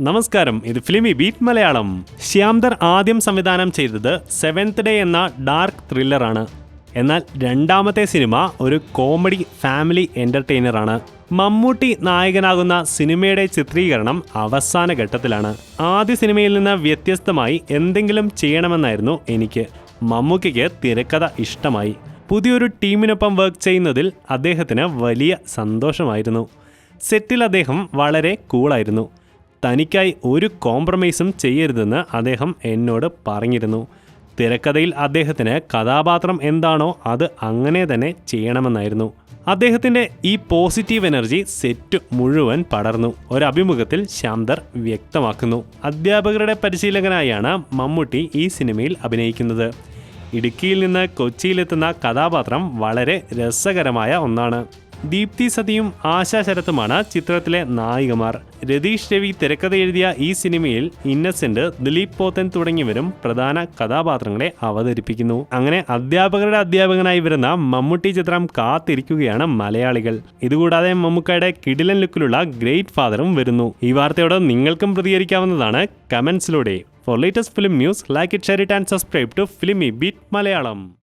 നമസ്കാരം. ഇത് ഫിലിമി ബീറ്റ് മലയാളം. ശ്യാംദർ ആദ്യം സംവിധാനം ചെയ്തത് സെവൻത് ഡേ എന്ന ഡാർക്ക് ത്രില്ലറാണ്. എന്നാൽ രണ്ടാമത്തെ സിനിമ ഒരു കോമഡി ഫാമിലി എന്റർടൈനറാണ് മമ്മൂട്ടി നായകനാകുന്ന സിനിമയുടെ ചിത്രീകരണം അവസാന ഘട്ടത്തിലാണ്. ആദ്യ സിനിമയിൽ നിന്ന് വ്യത്യസ്തമായി എന്തെങ്കിലും ചെയ്യണമെന്നായിരുന്നു എനിക്ക്. മമ്മൂക്കയ്ക്ക് തിരക്കഥ ഇഷ്ടമായി. പുതിയൊരു ടീമിനൊപ്പം വർക്ക് ചെയ്യുന്നതിൽ അദ്ദേഹത്തിന് വലിയ സന്തോഷമായിരുന്നു. സെറ്റിൽ അദ്ദേഹം വളരെ കൂളായിരുന്നു തനിക്കായി ഒരു കോംപ്രമൈസും ചെയ്യരുതെന്ന് അദ്ദേഹം എന്നോട് പറഞ്ഞിരുന്നു. തിരക്കഥയിൽ അദ്ദേഹത്തിന് കഥാപാത്രം എന്താണോ അത് അങ്ങനെ തന്നെ ചെയ്യണമെന്നായിരുന്നു. അദ്ദേഹത്തിന്റെ ഈ പോസിറ്റീവ് എനർജി സെറ്റ് മുഴുവൻ പടർന്നു. ഒരഭിമുഖത്തിൽ ശാന്തർ വ്യക്തമാക്കുന്നു. അധ്യാപകരുടെ പരിശീലകനായാണ് മമ്മൂട്ടി ഈ സിനിമയിൽ അഭിനയിക്കുന്നത്. ഇടുക്കിയിൽ നിന്ന് കൊച്ചിയിലെത്തുന്ന കഥാപാത്രം വളരെ രസകരമായ ഒന്നാണ്. ദീപ്തി സതിയും ആശാ ശരത്തുമാണ് ചിത്രത്തിലെ നായികമാർ. രതീഷ് രവി തിരക്കഥ എഴുതിയ ഈ സിനിമയിൽ ഇന്നസെന്റ് ദിലീപ് പോത്തൻ തുടങ്ങിയവരും പ്രധാന കഥാപാത്രങ്ങളെ അവതരിപ്പിക്കുന്നു. അങ്ങനെ അധ്യാപകരുടെ അധ്യാപകനായി വരുന്ന മമ്മൂട്ടി ചിത്രം കാത്തിരിക്കുകയാണ് മലയാളികൾ. ഇതുകൂടാതെ മമ്മൂക്കയുടെ കിടിലൻ ലുക്കിലുള്ള ഗ്രേറ്റ് ഫാദറും വരുന്നു. ഈ വാർത്തയോട് നിങ്ങൾക്കും പ്രതികരിക്കാവുന്നതാണ് കമന്റ്സിലൂടെ. For latest film news like it share it and subscribe to Filmibeat Malayalam